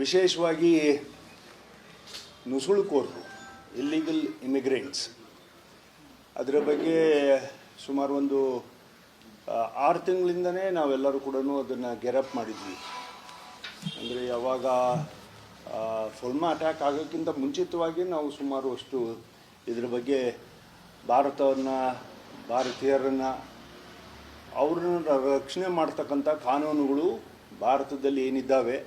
ವಿಶೇಷವಾಗಿ ನುಸುಳುಕೋರು illegal immigrants ಅದರ ಬಗ್ಗೆ ಸುಮಾರು ಒಂದು ಆರು ತಿಂಗಳಿಂದನೇ ನಾವೆಲ್ಲರೂ ಕೂಡ ಅದನ್ನು ಗೆರಪ್ ಮಾಡಿದ್ವಿ. ಅಂದರೆ ಯಾವಾಗ ಫುಲ್ಮಾ ಅಟ್ಯಾಕ್ ಆಗೋಕ್ಕಿಂತ ಮುಂಚಿತವಾಗಿ ನಾವು ಸುಮಾರು ಅಷ್ಟು ಇದ್ರ ಬಗ್ಗೆ ಭಾರತವನ್ನು, ಭಾರತೀಯರನ್ನು, ಅವ್ರನ್ನ ರಕ್ಷಣೆ ಮಾಡ್ತಕ್ಕಂಥ ಕಾನೂನುಗಳು ಭಾರತದಲ್ಲಿ ಏನಿದ್ದಾವೆ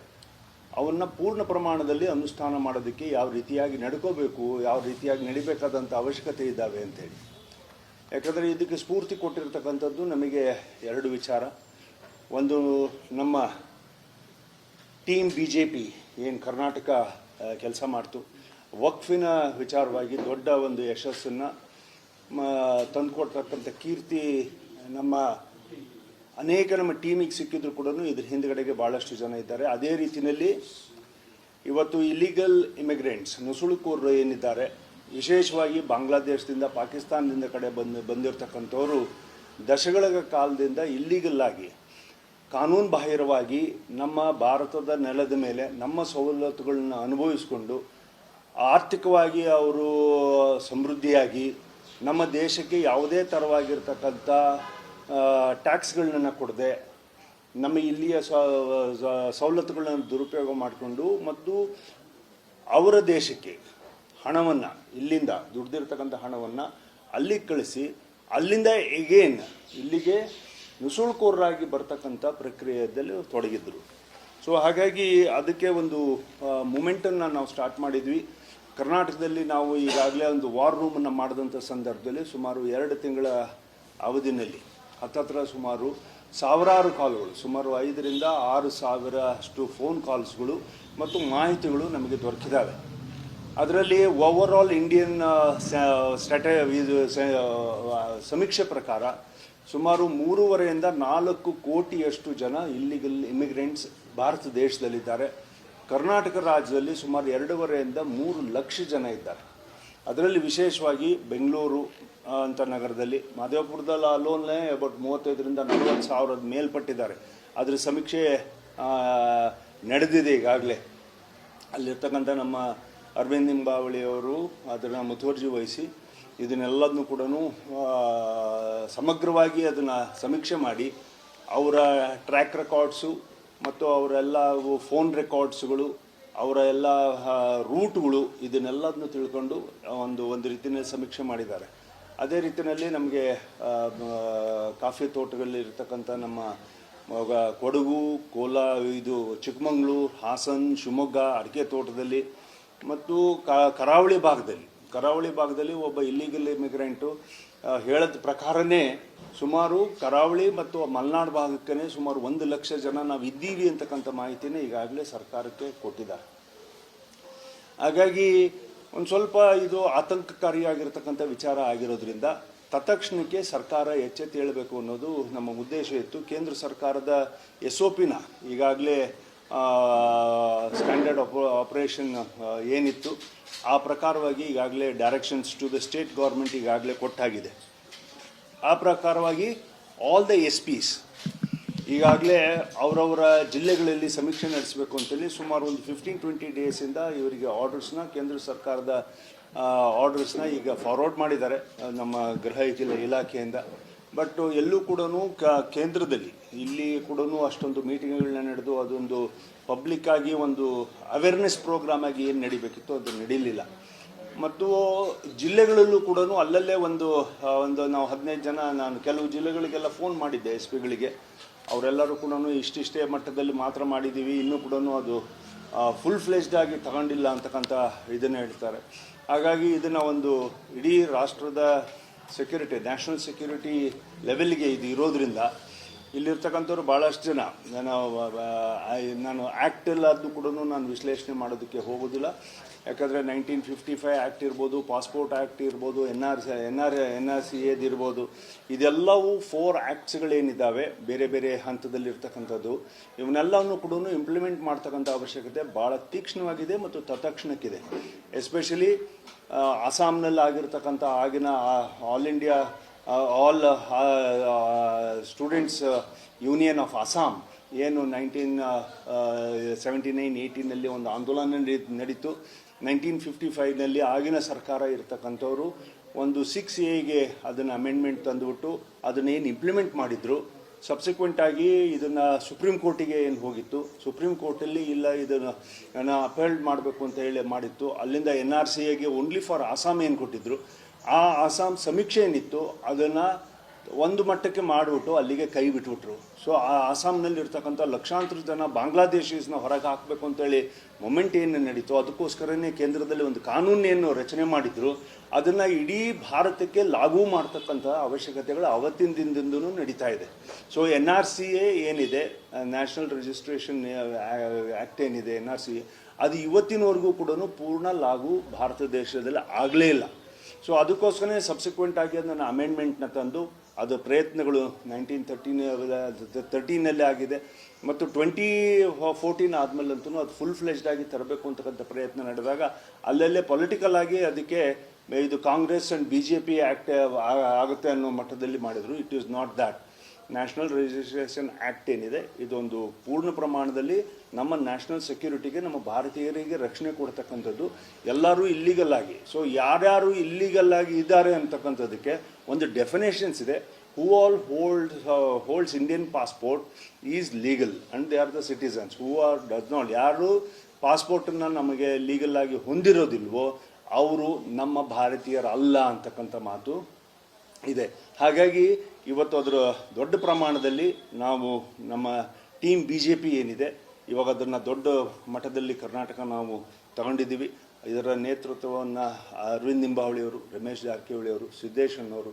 ಅವನ್ನ ಪೂರ್ಣ ಪ್ರಮಾಣದಲ್ಲಿ ಅನುಷ್ಠಾನ ಮಾಡೋದಕ್ಕೆ ಯಾವ ರೀತಿಯಾಗಿ ನಡ್ಕೋಬೇಕು, ಯಾವ ರೀತಿಯಾಗಿ ನಡಿಬೇಕಾದಂಥ ಅವಶ್ಯಕತೆ ಇದ್ದಾವೆ ಅಂತೇಳಿ. ಯಾಕಂದರೆ ಇದಕ್ಕೆ ಸ್ಫೂರ್ತಿ ಕೊಟ್ಟಿರ್ತಕ್ಕಂಥದ್ದು ನಮಗೆ ಎರಡು ವಿಚಾರ. ಒಂದು, ನಮ್ಮ ಟೀಮ್ ಬಿ ಜೆ ಪಿ ಏನು ಕರ್ನಾಟಕ ಕೆಲಸ ಮಾಡ್ತು. ವಕ್ಫಿನ ವಿಚಾರವಾಗಿ ದೊಡ್ಡ ಒಂದು ಯಶಸ್ಸನ್ನು ತಂದುಕೊಡ್ತಕ್ಕಂಥ ಕೀರ್ತಿ ನಮ್ಮ ಅನೇಕ ನಮ್ಮ ಟೀಮಿಗೆ ಸಿಕ್ಕಿದ್ರು ಕೂಡ ಇದ್ರ ಹಿಂದ್ಗಡೆಗೆ ಭಾಳಷ್ಟು ಜನ ಇದ್ದಾರೆ. ಅದೇ ರೀತಿಯಲ್ಲಿ ಇವತ್ತು ಇಲಿಗಲ್ ಇಮಿಗ್ರೆಂಟ್ಸ್ ನುಸುಳುಕೋರರು ಏನಿದ್ದಾರೆ, ವಿಶೇಷವಾಗಿ ಬಾಂಗ್ಲಾದೇಶದಿಂದ, ಪಾಕಿಸ್ತಾನದಿಂದ ಕಡೆ ಬಂದು, ಬಂದಿರತಕ್ಕಂಥವರು ದಶಗಳ ಕಾಲದಿಂದ ಇಲ್ಲಿಗಲ್ ಆಗಿ, ಕಾನೂನು ಬಾಹಿರವಾಗಿ ನಮ್ಮ ಭಾರತದ ನೆಲದ ಮೇಲೆ, ನಮ್ಮ ಸವಲತ್ತುಗಳನ್ನ ಅನುಭವಿಸಿಕೊಂಡು ಆರ್ಥಿಕವಾಗಿ ಅವರು ಸಮೃದ್ಧಿಯಾಗಿ ನಮ್ಮ ದೇಶಕ್ಕೆ ಯಾವುದೇ ಥರವಾಗಿರ್ತಕ್ಕಂಥ ಟ್ಯಾಕ್ಸ್ಗಳನ್ನ ಕೊಡದೆ. ನಮ್ಮ ಇಲ್ಲಿಯ ಸವಲತ್ತುಗಳನ್ನ ದುರುಪಯೋಗ ಮಾಡಿಕೊಂಡು ಮತ್ತು ಅವರ ದೇಶಕ್ಕೆ ಹಣವನ್ನು, ಇಲ್ಲಿಂದ ದುಡ್ದಿರ್ತಕ್ಕಂಥ ಹಣವನ್ನು ಅಲ್ಲಿಗೆ ಕಳಿಸಿ, ಅಲ್ಲಿಂದ ಎಗೇನ್ ಇಲ್ಲಿಗೆ ನುಸುಳುಕೋರರಾಗಿ ಬರ್ತಕ್ಕಂಥ ಪ್ರಕ್ರಿಯೆಯಲ್ಲಿ ತೊಡಗಿದ್ರು. ಸೊ ಹಾಗಾಗಿ ಅದಕ್ಕೆ ಒಂದು ಮೂಮೆಂಟನ್ನು ನಾವು ಸ್ಟಾರ್ಟ್ ಮಾಡಿದ್ವಿ. ಕರ್ನಾಟಕದಲ್ಲಿ ನಾವು ಈಗಾಗಲೇ ಒಂದು ವಾರ್ ರೂಮನ್ನು ಮಾಡಿದಂಥ ಸಂದರ್ಭದಲ್ಲಿ ಸುಮಾರು ಎರಡು ತಿಂಗಳ ಅವಧಿನಲ್ಲಿ ಹತ್ತತ್ರ ಸುಮಾರು ಸಾವಿರಾರು ಕಾಲ್ಗಳು, ಸುಮಾರು ಐದರಿಂದ ಆರು ಸಾವಿರ ಅಷ್ಟು ಫೋನ್ ಕಾಲ್ಸ್ಗಳು ಮತ್ತು ಮಾಹಿತಿಗಳು ನಮಗೆ ದೊರಕಿದ್ದಾವೆ. ಅದರಲ್ಲಿ ಓವರ್ ಆಲ್ ಇಂಡಿಯನ್ ಸ್ಟ್ರಾಟ, ಇದು, ಸ- ಸಮೀಕ್ಷೆ ಪ್ರಕಾರ ಸುಮಾರು ಮೂರುವರೆಯಿಂದ ನಾಲ್ಕು ಕೋಟಿಯಷ್ಟು ಜನ ಇಲ್ಲಿಗಲ್ ಇಮಿಗ್ರೆಂಟ್ಸ್ ಭಾರತ ದೇಶದಲ್ಲಿದ್ದಾರೆ. ಕರ್ನಾಟಕ ರಾಜ್ಯದಲ್ಲಿ ಸುಮಾರು ಎರಡೂವರೆಯಿಂದ ಮೂರು ಲಕ್ಷ ಜನ ಇದ್ದಾರೆ. ಅದರಲ್ಲಿ ವಿಶೇಷವಾಗಿ ಬೆಂಗಳೂರು ಅಂತ ನಗರದಲ್ಲಿ. ಮಾದೇವಪುರದಲ್ಲಿ ಅಲ್ಲೋನ್ಲೇ ಅಬೌಟ್ ಮೂವತ್ತೈದರಿಂದ ನಲವತ್ತು ಸಾವಿರದ ಮೇಲ್ಪಟ್ಟಿದ್ದಾರೆ. ಅದರ ಸಮೀಕ್ಷೆ ಆ, ನಡೆದಿದೆ ಈಗಾಗಲೇ. ಅಲ್ಲಿರ್ತಕ್ಕಂಥ ನಮ್ಮ ಅರವಿಂದ್ ನಿಂಬಾವಳಿಯವರು ಅದನ್ನು ಮುತುವರ್ಜಿ ವಹಿಸಿ ಇದನ್ನೆಲ್ಲದನ್ನು ಕೂಡ ಸಮಗ್ರವಾಗಿ ಅದನ್ನು ಸಮೀಕ್ಷೆ ಮಾಡಿ ಅವರ ಟ್ರ್ಯಾಕ್ ರೆಕಾರ್ಡ್ಸು ಮತ್ತು ಅವರೆಲ್ಲ ಫೋನ್ ರೆಕಾರ್ಡ್ಸ್ಗಳು ಅವರ ಎಲ್ಲ ರೂಟ್ಗಳು ಇದನ್ನೆಲ್ಲದನ್ನು ತಿಳ್ಕೊಂಡು ಒಂದು ಒಂದು ರೀತಿಯಲ್ಲಿ ಸಮೀಕ್ಷೆ ಮಾಡಿದ್ದಾರೆ. ಅದೇ ರೀತಿಯಲ್ಲಿ ನಮಗೆ ಕಾಫಿ ತೋಟಗಳಲ್ಲಿ ತೋಟಗಳಿರ್ತಕ್ಕಂಥ ನಮ್ಮ ಕೊಡಗು, ಕೋಲಾ, ಇದು ಚಿಕ್ಕಮಂಗ್ಳೂರು, ಹಾಸನ್, ಶಿವಮೊಗ್ಗ, ಅಡಿಕೆ ತೋಟದಲ್ಲಿ ಮತ್ತು ಕರಾವಳಿ ಭಾಗದಲ್ಲಿ. ಕರಾವಳಿ ಭಾಗದಲ್ಲಿ ಒಬ್ಬ ಇಲ್ಲಿಗಲ್ ಇಮಿಗ್ರೆಂಟು ಹೇಳದ ಪ್ರಕಾರನೇ ಸುಮಾರು ಕರಾವಳಿ ಮತ್ತು ಮಲೆನಾಡು ಭಾಗಕ್ಕೇ ಸುಮಾರು ಒಂದು ಲಕ್ಷ ಜನ ನಾವು ಇದ್ದೀವಿ ಅಂತಕ್ಕಂಥ ಮಾಹಿತಿನೇ ಈಗಾಗಲೇ ಸರ್ಕಾರಕ್ಕೆ ಕೊಟ್ಟಿದ್ದಾರೆ. ಹಾಗಾಗಿ ಒಂದು ಸ್ವಲ್ಪ ಇದು ಆತಂಕಕಾರಿಯಾಗಿರ್ತಕ್ಕಂಥ ವಿಚಾರ ಆಗಿರೋದ್ರಿಂದ ತತ್ಕ್ಷಣಕ್ಕೆ ಸರ್ಕಾರ ಎಚ್ಚೆತ್ತೇಳಬೇಕು ಅನ್ನೋದು ನಮ್ಮ ಉದ್ದೇಶ ಇತ್ತು. ಕೇಂದ್ರ ಸರ್ಕಾರದ ಎಸ್ ಒ ಪಿನ ಈಗಾಗಲೇ ಸ್ಟ್ಯಾಂಡರ್ಡ್ ಆಪರೇಷನ್ ಏನಿತ್ತು, ಆ ಪ್ರಕಾರವಾಗಿ ಈಗಾಗಲೇ directions to the state government ಈಗಾಗಲೇ ಕೊಟ್ಟಾಗಿದೆ. ಆ ಪ್ರಕಾರವಾಗಿ ಆಲ್ ದ ಎಸ್ ಪಿಸ್ ಈಗಾಗಲೇ ಅವರವರ ಜಿಲ್ಲೆಗಳಲ್ಲಿ ಸಮೀಕ್ಷೆ ನಡೆಸಬೇಕು ಅಂತೇಳಿ ಸುಮಾರು ಒಂದು ಫಿಫ್ಟೀನ್ ಟ್ವೆಂಟಿ ಡೇಸಿಂದ ಇವರಿಗೆ ಆರ್ಡರ್ಸ್ನ ಕೇಂದ್ರ ಸರ್ಕಾರದ ಆರ್ಡರ್ಸ್ನ ಈಗ ಫಾರ್ವರ್ಡ್ ಮಾಡಿದ್ದಾರೆ ನಮ್ಮ ಗೃಹ ಜಿಲ್ಲೆ ಇಲಾಖೆಯಿಂದ. ಬಟ್ ಎಲ್ಲೂ ಕೂಡ ಕೇಂದ್ರದಲ್ಲಿ, ಇಲ್ಲಿ ಕೂಡ ಅಷ್ಟೊಂದು ಮೀಟಿಂಗ್ಗಳನ್ನ ನಡೆದು ಅದೊಂದು ಪಬ್ಲಿಕ್ ಆಗಿ ಒಂದು ಅವೇರ್ನೆಸ್ ಪ್ರೋಗ್ರಾಮ್ ಆಗಿ ಏನು ನಡಿಬೇಕಿತ್ತು ಅದು ನಡೀಲಿಲ್ಲ. ಮತ್ತು ಜಿಲ್ಲೆಗಳಲ್ಲೂ ಕೂಡ ಅಲ್ಲಲ್ಲೇ ಒಂದು ಒಂದು ನಾವು ಹದಿನೈದು ಜನ, ನಾನು ಕೆಲವು ಜಿಲ್ಲೆಗಳಿಗೆಲ್ಲ ಫೋನ್ ಮಾಡಿದ್ದೆ ಎಸ್ ಪಿಗಳಿಗೆ ಅವರೆಲ್ಲರೂ ಕೂಡ ಇಷ್ಟಿಷ್ಟೇ ಮಟ್ಟದಲ್ಲಿ ಮಾತ್ರ ಮಾಡಿದ್ದೀವಿ. ಇನ್ನೂ ಕೂಡ ಅದು ಫುಲ್ ಫ್ಲೆಜ್ಡ್ ಆಗಿ ತಗೊಂಡಿಲ್ಲ ಅಂತಕ್ಕಂಥ ಇದನ್ನು ಹೇಳ್ತಾರೆ. ಹಾಗಾಗಿ ಇದನ್ನು ಒಂದು ಇಡೀ ರಾಷ್ಟ್ರದ ಸೆಕ್ಯೂರಿಟಿ ನ್ಯಾಷನಲ್ ಸೆಕ್ಯೂರಿಟಿ ಲೆವೆಲ್ಗೆ ಇದು ಇರೋದ್ರಿಂದ ಇಲ್ಲಿರ್ತಕ್ಕಂಥವ್ರು ಭಾಳಷ್ಟು ಜನ. ನಾನು ನಾನು ಆ್ಯಕ್ಟ್ ಎಲ್ಲದನ್ನು ಕೂಡ ನಾನು ವಿಶ್ಲೇಷಣೆ ಮಾಡೋದಕ್ಕೆ ಹೋಗೋದಿಲ್ಲ. ಯಾಕಂದರೆ ನೈನ್ಟೀನ್ ಫಿಫ್ಟಿ ಫೈವ್ ಆ್ಯಕ್ಟ್ ಇರ್ಬೋದು ಪಾಸ್ಪೋರ್ಟ್ ಆ್ಯಕ್ಟ್ ಇರ್ಬೋದು N R C N R N R C ಎದ್ ಇರ್ಬೋದು, ಇದೆಲ್ಲವೂ ಫೋರ್ ಆ್ಯಕ್ಟ್ಸ್ಗಳೇನಿದ್ದಾವೆ ಬೇರೆ ಬೇರೆ ಹಂತದಲ್ಲಿರ್ತಕ್ಕಂಥದ್ದು. ಇವನ್ನೆಲ್ಲವನ್ನು ಕೂಡ ಇಂಪ್ಲಿಮೆಂಟ್ ಮಾಡ್ತಕ್ಕಂಥ ಅವಶ್ಯಕತೆ ಭಾಳ ತೀಕ್ಷ್ಣವಾಗಿದೆ ಮತ್ತು ತತ್ಕ್ಷಣಕ್ಕಿದೆ. ಎಸ್ಪೆಷಲಿ ಅಸ್ಸಾಂನಲ್ಲಿ ಆಗಿರ್ತಕ್ಕಂಥ ಆಗಿನ all India all students union of Assam ಏನು ನೈನ್ಟೀನ್ ಸೆವೆಂಟಿ ನೈನ್ ಏಯ್ಟೀನಲ್ಲಿ ಒಂದು ಆಂದೋಲನ ನಡಿ- ನಡೀತು. ನೈನ್ಟೀನ್ ಫಿಫ್ಟಿ ಫೈವ್ನಲ್ಲಿ ಆಗಿನ ಸರ್ಕಾರ ಇರ್ತಕ್ಕಂಥವ್ರು ಒಂದು ಸಿಕ್ಸ್ ಎಗೆ ಅದನ್ನು ಅಮೆಂಡ್ಮೆಂಟ್ ತಂದುಬಿಟ್ಟು ಅದನ್ನೇನು ಇಂಪ್ಲಿಮೆಂಟ್ ಮಾಡಿದ್ರು. ಸಬ್ಸಿಕ್ವೆಂಟ್ ಆಗಿ ಇದನ್ನು ಸುಪ್ರೀಂ ಕೋರ್ಟಿಗೆ ಏನು ಹೋಗಿತ್ತು? ಸುಪ್ರೀಂ ಕೋರ್ಟಲ್ಲಿ ಇಲ್ಲ, ಇದನ್ನು ಅಪೇಲ್ಡ್ ಮಾಡಬೇಕು ಅಂತ ಹೇಳಿ ಮಾಡಿತ್ತು. ಅಲ್ಲಿಂದ ಎನ್ ಆರ್ ಸಿ ಎಗೆ ಓನ್ಲಿ ಫಾರ್ ಆಸಾಮ್ ಏನು ಕೊಟ್ಟಿದ್ರು. ಆ ಆಸಾಮ್ ಸಮೀಕ್ಷೆ ಏನಿತ್ತು? ಅದನ್ನು ಒಂದು ಮಟ್ಟಕ್ಕೆ ಮಾಡಿಬಿಟ್ಟು ಅಲ್ಲಿಗೆ ಕೈ ಬಿಟ್ಬಿಟ್ರು. ಸೊ ಆ ಅಸ್ಸಾಂನಲ್ಲಿ ಇರ್ತಕ್ಕಂಥ ಲಕ್ಷಾಂತರ ಜನ ಬಾಂಗ್ಲಾದೇಶೀಸ್ನ ಹೊರಗೆ ಹಾಕಬೇಕು ಅಂತೇಳಿ ಮೊಮೆಂಟ್ ಏನು ನಡೀತು ಅದಕ್ಕೋಸ್ಕರನೇ ಕೇಂದ್ರದಲ್ಲಿ ಒಂದು ಕಾನೂನೇನು ರಚನೆ ಮಾಡಿದ್ರು. ಅದನ್ನು ಇಡೀ ಭಾರತಕ್ಕೆ ಲಾಗು ಮಾಡ್ತಕ್ಕಂಥ ಅವಶ್ಯಕತೆಗಳು ಅವತ್ತಿನ ದಿನದಿಂದೂ ನಡೀತಾ ಇದೆ. So N R C A ಏನಿದೆ ನ್ಯಾಷನಲ್ ರಿಜಿಸ್ಟ್ರೇಷನ್ ಆ್ಯಕ್ಟ್ ಏನಿದೆ, ಎನ್ ಆರ್ ಸಿ ಎ, ಅದು ಇವತ್ತಿನವರೆಗೂ ಕೂಡ ಪೂರ್ಣ ಲಾಗೂ ಭಾರತ ದೇಶದಲ್ಲಿ ಆಗಲೇ ಇಲ್ಲ. ಸೊ ಅದಕ್ಕೋಸ್ಕರನೇ ಸಬ್ಸಿಕ್ವೆಂಟ್ ಆಗಿ ಅದನ್ನು ಅಮೆಂಡ್ಮೆಂಟ್ನ ತಂದು ಅದು ಪ್ರಯತ್ನಗಳು ನೈನ್ಟೀನ್ ತರ್ಟೀನ್ ತರ್ಟೀನಲ್ಲಿ ಆಗಿದೆ. ಮತ್ತು ಟ್ವೆಂಟಿ ಫೋರ್ಟೀನ್ ಆದಮೇಲಂತೂ ಅದು ಫುಲ್ ಫ್ಲೆಜ್ಡ್ ಆಗಿ ತರಬೇಕು ಅಂತಕ್ಕಂಥ ಪ್ರಯತ್ನ ನಡೆದಾಗ ಅಲ್ಲಲ್ಲೇ ಪೊಲಿಟಿಕಲ್ ಆಗಿ ಅದಕ್ಕೆ ಇದು Congress and B J P act ಆಗುತ್ತೆ ಅನ್ನೋ ಮಟ್ಟದಲ್ಲಿ ಮಾಡಿದರು. It is not that national registration act ಏನಿದೆ, ಇದೊಂದು ಪೂರ್ಣ ಪ್ರಮಾಣದಲ್ಲಿ ನಮ್ಮ ನ್ಯಾಷನಲ್ ಸೆಕ್ಯೂರಿಟಿಗೆ ನಮ್ಮ ಭಾರತೀಯರಿಗೆ ರಕ್ಷಣೆ ಕೊಡ್ತಕ್ಕಂಥದ್ದು ಎಲ್ಲರೂ ಇಲ್ಲಿಗಲ್ ಆಗಿ. ಸೊ ಯಾರ್ಯಾರು ಇಲ್ಲಿಗಲ್ ಆಗಿ ಇದ್ದಾರೆ ಅಂತಕ್ಕಂಥದ್ದಕ್ಕೆ ಒಂದು ಡೆಫಿನೇಷನ್ಸ್ ಇದೆ. Who all hold holds Indian passport is legal and they are the citizens who are does not ಯಾರು ಪಾಸ್ಪೋರ್ಟನ್ನು ನಮಗೆ ಲೀಗಲ್ ಆಗಿ ಹೊಂದಿರೋದಿಲ್ವೋ ಅವರು ನಮ್ಮ ಭಾರತೀಯರಲ್ಲ ಅಂತಕ್ಕಂಥ ಮಾತು ಇದೆ. ಹಾಗಾಗಿ ಇವತ್ತು ಅದರ ದೊಡ್ಡ ಪ್ರಮಾಣದಲ್ಲಿ ನಾವು ನಮ್ಮ ಟೀಮ್ ಬಿ ಜೆ ಪಿ ಏನಿದೆ ಇವಾಗ ಅದನ್ನು ದೊಡ್ಡ ಮಠದಲ್ಲಿ ಕರ್ನಾಟಕ ನಾವು ತಗೊಂಡಿದ್ದೀವಿ. ಇದರ ನೇತೃತ್ವವನ್ನು ಅರವಿಂದ್ ನಿಂಬಾವಳಿಯವರು ರಮೇಶ್ ಜಾರಕಿಹೊಳಿಯವರು ಸಿದ್ದೇಶಣ್ಣವರು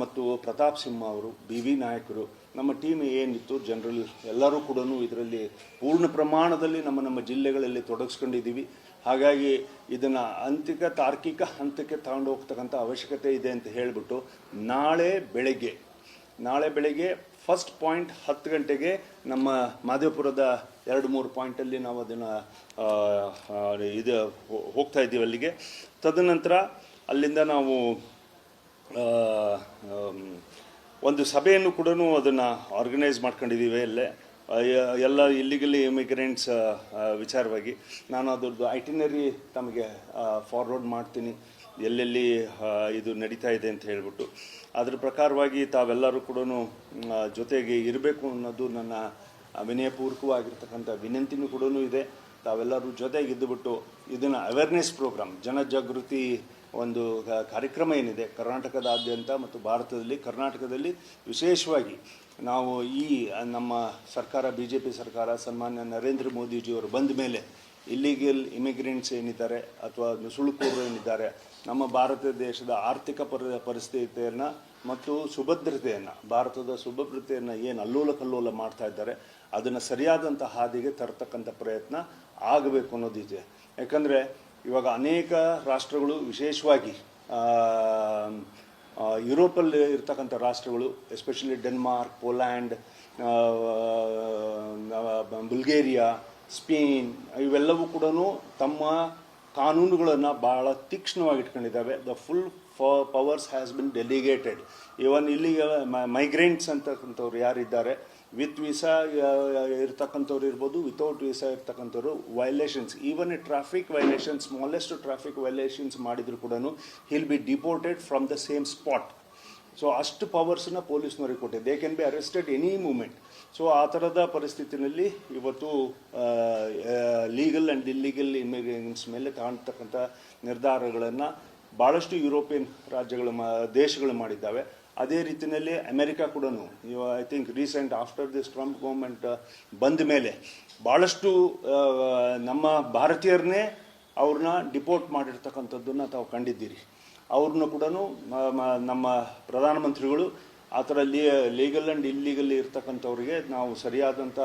ಮತ್ತು ಪ್ರತಾಪ್ ಸಿಂಹ ಅವರು ಬಿ ವಿ ನಾಯಕರು, ನಮ್ಮ ಟೀಮ್ ಏನಿತ್ತು ಜನರಲ್ ಎಲ್ಲರೂ ಕೂಡ ಇದರಲ್ಲಿ ಪೂರ್ಣ ಪ್ರಮಾಣದಲ್ಲಿ ನಮ್ಮ ನಮ್ಮ ಜಿಲ್ಲೆಗಳಲ್ಲಿ ತೊಡಗಿಸ್ಕೊಂಡಿದ್ದೀವಿ. ಹಾಗಾಗಿ ಇದನ್ನು ಅಂತಿಕ ತಾರ್ಕಿಕ ಹಂತಕ್ಕೆ ತಗೊಂಡು ಹೋಗ್ತಕ್ಕಂಥ ಅವಶ್ಯಕತೆ ಇದೆ ಅಂತ ಹೇಳಿಬಿಟ್ಟು ನಾಳೆ ಬೆಳಗ್ಗೆ ನಾಳೆ ಬೆಳಗ್ಗೆ ಫಸ್ಟ್ ಪಾಯಿಂಟ್ ಹತ್ತು ಗಂಟೆಗೆ ನಮ್ಮ ಮಾದೇವಪುರದ ಎರಡು ಮೂರು ಪಾಯಿಂಟಲ್ಲಿ ನಾವು ಅದನ್ನು ಇದು ಹೋಗ್ತಾ ಇದ್ದೀವಿ ಅಲ್ಲಿಗೆ. ತದನಂತರ ಅಲ್ಲಿಂದ ನಾವು ಒಂದು ಸಭೆಯನ್ನು ಕೂಡ ಅದನ್ನು ಆರ್ಗನೈಸ್ ಮಾಡ್ಕೊಂಡಿದ್ದೀವಿ ಅಲ್ಲೇ. ಎಲ್ಲ ಇಲ್ಲಿಗಲ್ಲಿ ಇಮಿಗ್ರೆಂಟ್ಸ್ ವಿಚಾರವಾಗಿ. ನಾನು ಅದರದ್ದು ಐಟಿನರಿ ತಮಗೆ ಫಾರ್ವರ್ಡ್ ಮಾಡ್ತೀನಿ. ಎಲ್ಲೆಲ್ಲಿ ಇದು ನಡೀತಾ ಇದೆ ಅಂತ ಹೇಳಿಬಿಟ್ಟು. ಅದ್ರ ಪ್ರಕಾರವಾಗಿ ತಾವೆಲ್ಲರೂ ಕೂಡ ಜೊತೆಗೆ ಇರಬೇಕು ಅನ್ನೋದು ನನ್ನ ವಿನಯಪೂರ್ವಕವಾಗಿರ್ತಕ್ಕಂಥ ವಿನಂತಿನೂ ಕೂಡ ಇದೆ. ತಾವೆಲ್ಲರೂ ಜೊತೆಗೆ ಇದ್ದುಬಿಟ್ಟು ಇದನ್ನು ಅವೇರ್ನೆಸ್ ಪ್ರೋಗ್ರಾಮ್ ಜನಜಾಗೃತಿ ಒಂದು ಕಾರ್ಯಕ್ರಮ ಏನಿದೆ, ಕರ್ನಾಟಕದಾದ್ಯಂತ ಮತ್ತು ಭಾರತದಲ್ಲಿ, ಕರ್ನಾಟಕದಲ್ಲಿ ವಿಶೇಷವಾಗಿ ನಾವು ಈ ನಮ್ಮ ಸರ್ಕಾರ ಬಿ ಜೆ ಪಿ ಸರ್ಕಾರ, ಸನ್ಮಾನ್ಯ ನರೇಂದ್ರ ಮೋದಿಜಿಯವರು ಬಂದ ಮೇಲೆ ಇಲ್ಲಿಗಲ್ ಇಮಿಗ್ರೆಂಟ್ಸ್ ಏನಿದ್ದಾರೆ ಅಥವಾ ನುಸುಳುಕೋರು ಏನಿದ್ದಾರೆ, ನಮ್ಮ ಭಾರತ ದೇಶದ ಆರ್ಥಿಕ ಪರಿ, ಪರಿಸ್ಥಿತಿಯನ್ನು ಮತ್ತು ಸುಭದ್ರತೆಯನ್ನು, ಭಾರತದ ಸುಭದ್ರತೆಯನ್ನು ಏನು ಅಲ್ಲೋಲ ಕಲ್ಲೋಲ ಮಾಡ್ತಾ ಇದ್ದಾರೆ ಅದನ್ನು ಸರಿಯಾದಂಥ ಹಾದಿಗೆ ತರ್ತಕ್ಕಂಥ ಪ್ರಯತ್ನ ಆಗಬೇಕು ಅನ್ನೋದಿದೆ ಯಾಕಂದರೆ ಇವಾಗ ಅನೇಕ ರಾಷ್ಟ್ರಗಳು ವಿಶೇಷವಾಗಿ ಯುರೋಪಲ್ಲಿ ಇರ್ತಕ್ಕಂಥ ರಾಷ್ಟ್ರಗಳು, especially Denmark, Poland Bulgaria, Spain, ಇವೆಲ್ಲವೂ ಕೂಡ ತಮ್ಮ ಕಾನೂನುಗಳನ್ನು ಭಾಳ ತೀಕ್ಷ್ಣವಾಗಿ ಇಟ್ಕೊಂಡಿದ್ದಾವೆ the full powers has been delegated. Even illegal migrants ಅಂತಕ್ಕಂಥವ್ರು ಯಾರಿದ್ದಾರೆ ವಿತ್ ವೀಸಾ ಇರ್ತಕ್ಕಂಥವ್ರು ಇರ್ಬೋದು ವಿತೌಟ್ ವೀಸಾ ಇರ್ತಕ್ಕಂಥವ್ರು violations even a traffic violations smallest traffic violations ಮಾಡಿದ್ರು ಕೂಡ he'll be deported from the same spot so ಅಷ್ಟು ಪವರ್ಸನ್ನ ಪೊಲೀಸ್ನವ್ರಿಗೆ ಕೊಟ್ಟಿದೆ they can be arrested any moment so ಆ ಥರದ ಪರಿಸ್ಥಿತಿನಲ್ಲಿ ಇವತ್ತು ಲೀಗಲ್ ಆ್ಯಂಡ್ ಇಲ್ಲೀಗಲ್ ಇಮಿಗ್ರೆಂಟ್ಸ್ ಮೇಲೆ ತಗೊಂಡ್ತಕ್ಕಂಥ ನಿರ್ಧಾರಗಳನ್ನು ಭಾಳಷ್ಟು ಯುರೋಪಿಯನ್ ರಾಜ್ಯಗಳು ಮಾ, ದೇಶಗಳು ಮಾಡಿದ್ದಾವೆ. ಅದೇ ರೀತಿಯಲ್ಲಿ ಅಮೆರಿಕ ಕೂಡ I think recent after this Trump government ಬಂದ ಮೇಲೆ ಭಾಳಷ್ಟು ನಮ್ಮ ಭಾರತೀಯರನ್ನೇ ಅವ್ರನ್ನ ಡಿಪೋರ್ಟ್ ಮಾಡಿರ್ತಕ್ಕಂಥದ್ದನ್ನು ತಾವು ಕಂಡಿದ್ದೀರಿ. ಅವ್ರನ್ನ ಕೂಡ ನಮ್ಮ ಪ್ರಧಾನಮಂತ್ರಿಗಳು ಆ ಥರ ಲೀಗಲ್ ಆ್ಯಂಡ್ ಇಲ್ಲೀಗಲ್ ಇರ್ತಕ್ಕಂಥವ್ರಿಗೆ ನಾವು ಸರಿಯಾದಂಥ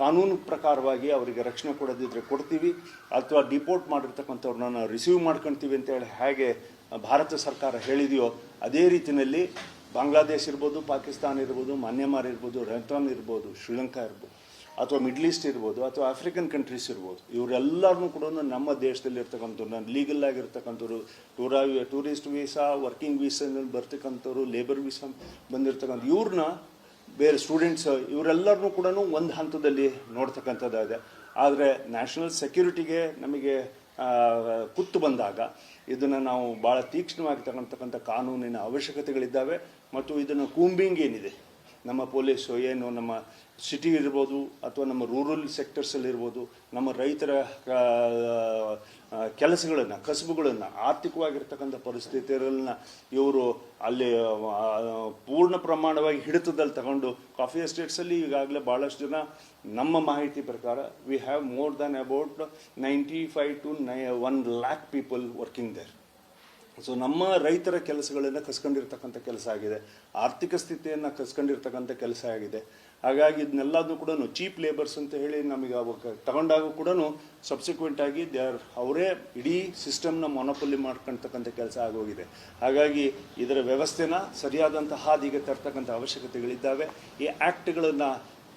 ಕಾನೂನು ಪ್ರಕಾರವಾಗಿ ಅವರಿಗೆ ರಕ್ಷಣೆ ಕೊಡೋದಿದ್ರೆ ಕೊಡ್ತೀವಿ, ಅಥವಾ ಡಿಪೋರ್ಟ್ ಮಾಡಿರ್ತಕ್ಕಂಥವ್ರನ್ನ ನಾವು ರಿಸೀವ್ ಮಾಡ್ಕೊಳ್ತೀವಿ ಅಂತೇಳಿ ಹೇಗೆ ಭಾರತ ಸರ್ಕಾರ ಹೇಳಿದೆಯೋ, ಅದೇ ರೀತಿಯಲ್ಲಿ ಬಾಂಗ್ಲಾದೇಶ್ ಇರ್ಬೋದು, ಪಾಕಿಸ್ತಾನ ಇರ್ಬೋದು, ಮನ್ಯಮಾರ್ ಇರ್ಬೋದು ರೈತಾನ್ ಇರ್ಬೋದು, ಶ್ರೀಲಂಕಾ ಇರ್ಬೋದು, ಅಥವಾ ಮಿಡ್ಲ್ ಈಸ್ಟ್ ಇರ್ಬೋದು, ಅಥವಾ ಆಫ್ರಿಕನ್ ಕಂಟ್ರೀಸ್ ಇರ್ಬೋದು, ಇವರೆಲ್ಲರನ್ನೂ ಕೂಡ ನಮ್ಮ ದೇಶದಲ್ಲಿ ಇರ್ತಕ್ಕಂಥವ್ರು ಲೀಗಲ್ ಆಗಿರ್ತಕ್ಕಂಥವ್ರು ಟೂರಾ, ಟೂರಿಸ್ಟ್ ವೀಸಾ, ವರ್ಕಿಂಗ್ ವೀಸಾನಲ್ಲಿ ಬರ್ತಕ್ಕಂಥವ್ರು ಲೇಬರ್ ವೀಸಾ ಬಂದಿರ್ತಕ್ಕಂಥ ಇವ್ರನ್ನ ಬೇರೆ ಸ್ಟೂಡೆಂಟ್ಸ್ ಇವರೆಲ್ಲರನ್ನೂ ಕೂಡ ಒಂದು ಹಂತದಲ್ಲಿ ನೋಡ್ತಕ್ಕಂಥದ್ದಾಗಿದೆ. ಆದರೆ ನ್ಯಾಷನಲ್ ಸೆಕ್ಯೂರಿಟಿಗೆ ನಮಗೆ ಕುತ್ತು ಬಂದಾಗ ಇದನ್ನು ನಾವು ಭಾಳ ತೀಕ್ಷ್ಣವಾಗಿ ತಗೊಳ್ತಕ್ಕಂಥ ಕಾನೂನಿನ ಅವಶ್ಯಕತೆಗಳಿದ್ದಾವೆ ಮತ್ತು ಇದನ್ನು ಕೂಂಬಿಂಗ್ ಏನಿದೆ? ನಮ್ಮ ಪೊಲೀಸು ಏನು ನಮ್ಮ ಸಿಟಿ ಇರ್ಬೋದು ಅಥವಾ ನಮ್ಮ ರೂರಲ್ ಸೆಕ್ಟರ್ಸಲ್ಲಿರ್ಬೋದು ನಮ್ಮ ರೈತರ ಕೆಲಸಗಳನ್ನು, ಕಸಬುಗಳನ್ನು, ಆರ್ಥಿಕವಾಗಿರ್ತಕ್ಕಂಥ ಪರಿಸ್ಥಿತಿಗಳನ್ನ ಇವರು ಅಲ್ಲಿ ಪೂರ್ಣ ಪ್ರಮಾಣವಾಗಿ ಹಿಡಿತದಲ್ಲಿ ತಗೊಂಡು ಕಾಫಿ ಎಸ್ಟೇಟ್ಸಲ್ಲಿ ಈಗಾಗಲೇ ಭಾಳಷ್ಟು ಜನ ನಮ್ಮ ಮಾಹಿತಿ ಪ್ರಕಾರ we have more than about ninety five to nine one lakh people working there so ನಮ್ಮ ರೈತರ ಕೆಲಸಗಳನ್ನು ಕಸ್ಕೊಂಡಿರ್ತಕ್ಕಂಥ ಕೆಲಸ ಆಗಿದೆ. ಆರ್ಥಿಕ ಸ್ಥಿತಿಯನ್ನು ಕಸ್ಕೊಂಡಿರ್ತಕ್ಕಂಥ ಕೆಲಸ ಆಗಿದೆ. ಹಾಗಾಗಿ ಇದನ್ನೆಲ್ಲದನ್ನು ಕೂಡ ಚೀಪ್ ಲೇಬರ್ಸ್ ಅಂತ ಹೇಳಿ ನಮಗೆ ಅವಾಗ ತಗೊಂಡಾಗ ಕೂಡ ಸಬ್ಸಿಕ್ವೆಂಟ್ ಆಗಿ ದೇ ಆರ್, ಅವರೇ ಇಡೀ ಸಿಸ್ಟಮ್ನ ಮೊನಪಲ್ಲಿ ಮಾಡ್ಕೊಳ್ತಕ್ಕಂಥ ಕೆಲಸ ಆಗೋಗಿದೆ. ಹಾಗಾಗಿ ಇದರ ವ್ಯವಸ್ಥೆನ ಸರಿಯಾದಂತಹ ಹಾದಿಗೆ ತರ್ತಕ್ಕಂಥ ಅವಶ್ಯಕತೆಗಳಿದ್ದಾವೆ. ಈ ಆ್ಯಕ್ಟ್ಗಳನ್ನು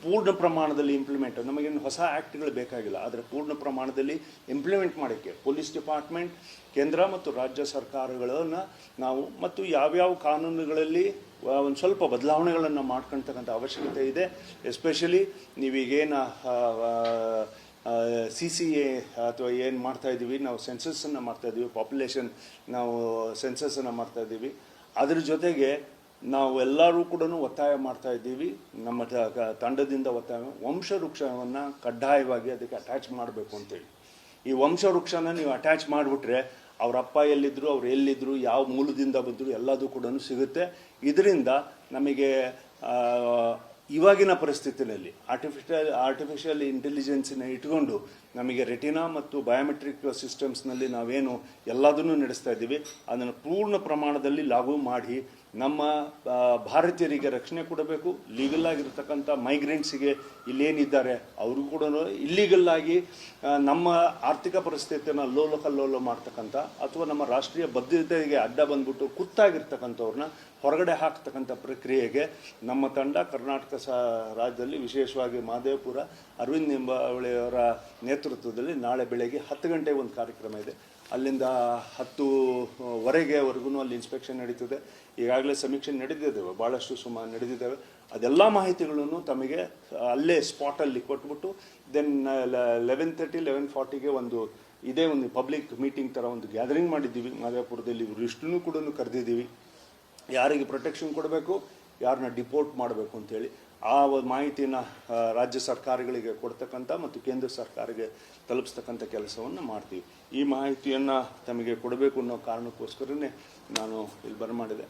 ಪೂರ್ಣ ಪ್ರಮಾಣದಲ್ಲಿ ಇಂಪ್ಲಿಮೆಂಟ್ ನಮಗೇನು ಹೊಸ ಆ್ಯಕ್ಟ್ಗಳು ಬೇಕಾಗಿಲ್ಲ. ಆದರೆ ಪೂರ್ಣ ಪ್ರಮಾಣದಲ್ಲಿ ಇಂಪ್ಲಿಮೆಂಟ್ ಮಾಡೋಕ್ಕೆ ಪೊಲೀಸ್ ಡಿಪಾರ್ಟ್ಮೆಂಟ್ ಕೇಂದ್ರ ಮತ್ತು ರಾಜ್ಯ ಸರ್ಕಾರಗಳನ್ನು ನಾವು ಮತ್ತು ಯಾವ್ಯಾವ ಕಾನೂನುಗಳಲ್ಲಿ ಒಂದು ಸ್ವಲ್ಪ ಬದಲಾವಣೆಗಳನ್ನು ಮಾಡ್ಕೊಳ್ತಕ್ಕಂಥ ಅವಶ್ಯಕತೆ ಇದೆ. ಎಸ್ಪೆಷಲಿ ನೀವೀಗೇನು ಸಿ ಸಿ ಎ ಅಥವಾ ಏನು ಮಾಡ್ತಾ ಇದ್ದೀವಿ, ನಾವು ಸೆನ್ಸಸ್ಸನ್ನು ಮಾಡ್ತಾ ಇದ್ದೀವಿ ಪಾಪ್ಯುಲೇಷನ್ ನಾವು ಸೆನ್ಸಸ್ಸನ್ನು ಮಾಡ್ತಾ ಇದ್ದೀವಿ. ಅದ್ರ ಜೊತೆಗೆ ನಾವು ಎಲ್ಲರೂ ಕೂಡ ಒತ್ತಾಯ ಮಾಡ್ತಾ ಇದ್ದೀವಿ. ನಮ್ಮ ತಂಡದಿಂದ ಒತ್ತಾಯ ವಂಶವೃಕ್ಷವನ್ನು ಕಡ್ಡಾಯವಾಗಿ ಅದಕ್ಕೆ ಅಟ್ಯಾಚ್ ಮಾಡಬೇಕು ಅಂತೇಳಿ. ಈ ವಂಶವೃಕ್ಷನ ನೀವು ಅಟ್ಯಾಚ್ ಮಾಡಿಬಿಟ್ರೆ ಅವ್ರ ಅಪ್ಪ ಎಲ್ಲಿದ್ರು, ಅವ್ರು ಎಲ್ಲಿದ್ರು, ಯಾವ ಮೂಲದಿಂದ ಬಂದರು ಎಲ್ಲದೂ ಕೂಡ ಸಿಗುತ್ತೆ. ಇದರಿಂದ ನಮಗೆ ಇವಾಗಿನ ಪರಿಸ್ಥಿತಿನಲ್ಲಿ ಆರ್ಟಿಫಿಷಿಯಲ್ ಆರ್ಟಿಫಿಷಿಯಲ್ ಇಂಟೆಲಿಜೆನ್ಸಿನ ಇಟ್ಕೊಂಡು ನಮಗೆ ರೆಟಿನಾ ಮತ್ತು ಬಯೋಮೆಟ್ರಿಕ್ ಸಿಸ್ಟಮ್ಸ್ನಲ್ಲಿ ನಾವೇನು ಎಲ್ಲದನ್ನೂ ನಡೆಸ್ತಾ ಇದ್ದೀವಿ. ಅದನ್ನು ಪೂರ್ಣ ಪ್ರಮಾಣದಲ್ಲಿ ಲಾಗು ಮಾಡಿ ನಮ್ಮ ಭಾರತೀಯರಿಗೆ ರಕ್ಷಣೆ ಕೊಡಬೇಕು. ಲೀಗಲ್ ಆಗಿರ್ತಕ್ಕಂಥ ಮೈಗ್ರೆಂಟ್ಸಿಗೆ ಇಲ್ಲೇನಿದ್ದಾರೆ, ಅವರು ಕೂಡ ಇಲ್ಲೀಗಲ್ ಆಗಿ ನಮ್ಮ ಆರ್ಥಿಕ ಪರಿಸ್ಥಿತಿಯನ್ನು ಲೋಲ ಕಲ್ಲೋಲ ಮಾಡ್ತಕ್ಕಂಥ ಅಥವಾ ನಮ್ಮ ರಾಷ್ಟ್ರೀಯ ಬದ್ಧತೆಗೆ ಅಡ್ಡ ಬಂದ್ಬಿಟ್ಟು ಕುತ್ತಾಗಿರ್ತಕ್ಕಂಥವ್ರನ್ನ ಹೊರಗಡೆ ಹಾಕ್ತಕ್ಕಂಥ ಪ್ರಕ್ರಿಯೆಗೆ ನಮ್ಮ ತಂಡ ಕರ್ನಾಟಕ ಸ, ರಾಜ್ಯದಲ್ಲಿ ವಿಶೇಷವಾಗಿ ಮಹದೇವಪುರ ಅರವಿಂದ್ ನಿಂಬಾವಳಿಯವರ ನೇತೃತ್ವದಲ್ಲಿ ನಾಳೆ ಬೆಳಗ್ಗೆ ಹತ್ತು ಗಂಟೆಗೆ ಒಂದು ಕಾರ್ಯಕ್ರಮ ಇದೆ. ಅಲ್ಲಿಂದ ಹತ್ತುವರೆಗೆವರೆಗೂ ಅಲ್ಲಿ ಇನ್ಸ್ಪೆಕ್ಷನ್ ನಡೀತದೆ. ಈಗಾಗಲೇ ಸಮೀಕ್ಷೆ ನಡೆದಿದ್ದಾವೆ ಭಾಳಷ್ಟು ಸುಮಾರು ನಡೆದಿದ್ದಾವೆ. ಅದೆಲ್ಲ ಮಾಹಿತಿಗಳನ್ನು ತಮಗೆ ಅಲ್ಲೇ ಸ್ಪಾಟಲ್ಲಿ ಕೊಟ್ಬಿಟ್ಟು ದೆನ್ ಲೆವೆನ್ ತರ್ಟಿ ಲೆವೆನ್ ಫಾರ್ಟಿಗೆ ಒಂದು ಇದೇ ಒಂದು ಪಬ್ಲಿಕ್ ಮೀಟಿಂಗ್ ಥರ ಒಂದು ಗ್ಯಾದರಿಂಗ್ ಮಾಡಿದ್ದೀವಿ. ಮಾದಾಪುರದಲ್ಲಿ ಇವರು ಇಷ್ಟನ್ನು ಕೂಡ ಕರೆದಿದ್ದೀವಿ. ಯಾರಿಗೆ ಪ್ರೊಟೆಕ್ಷನ್ ಕೊಡಬೇಕು, ಯಾರನ್ನ ಡಿಪೋರ್ಟ್ ಮಾಡಬೇಕು ಅಂತೇಳಿ. ಆ ಮಾಹಿತಿನ ರಾಜ್ಯ ಸರ್ಕಾರಗಳಿಗೆ ಕೊಡ್ತಕ್ಕಂಥ ಮತ್ತು ಕೇಂದ್ರ ಸರ್ಕಾರಕ್ಕೆ ತಲುಪಿಸ್ತಕ್ಕಂಥ ಕೆಲಸವನ್ನು ಮಾಡ್ತೀವಿ. ಈ ಮಾಹಿತಿಯನ್ನು ತಮಗೆ ಕೊಡಬೇಕು ಅನ್ನೋ ಕಾರಣಕ್ಕೋಸ್ಕರನೇ ನಾನು ಇಲ್ಲಿ ಬರಮಾಡಿದೆ.